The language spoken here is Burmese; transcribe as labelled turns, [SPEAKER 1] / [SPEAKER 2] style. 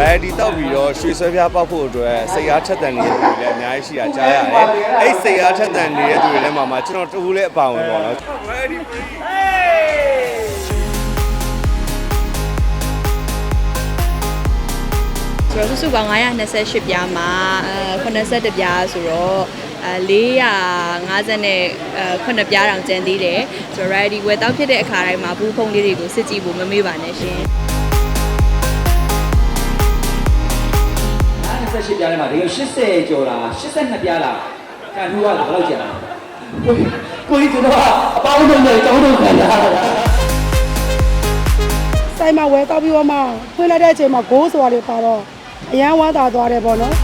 [SPEAKER 1] variety တောက်ပြီးတော့ရွှေဆွဲပြားပေါက်ဖို့အတွက်စိတ်အားထက်သန်နေတဲ့သူတွေလည်းအများကြီးရှိတာကြားရတယ်အဲ့စိတ်အားထက်သန်နေတဲ့သူတွေလည်းမှာမှာကျွန်တော်တူလည်းအပါဝင်ပေါ့နော် ready
[SPEAKER 2] ဆိုတော့စုစုပေါင်း928ပြားမှာအဲ81ပြားဆိုတော့အဲ450နဲ့အဲ9ပြားတောင်ကျန်သေးတယ်ဆိုတော့ ready ဝယ်တောက်ဖြစ်တဲ့အခါတိုင်းမှာဘူးဖုံးလေးတွေကိုစစ်ကြည့်ဖို့မမေ့ပါနဲ့ရှင်
[SPEAKER 3] 28ပြားထဲမှာတကယ်80ကျော်လား82ပြားလားကန်ထူးကဘယ်လောက်ကျန်လဲကိုကိုကြီးကျွန်တော်ကအပေါင်းလုံးနဲ့တောင်းတော့ခံရတာ
[SPEAKER 4] ဆိုင်မှာဝယ်တောက်ပြီးတော့မှဖွင့်လိုက်တဲ့အချိန်မှာဂိုးဆိုတာတွေပါတော့အရန်ဝမ်းသာသွားတယ်ပေါ့နော်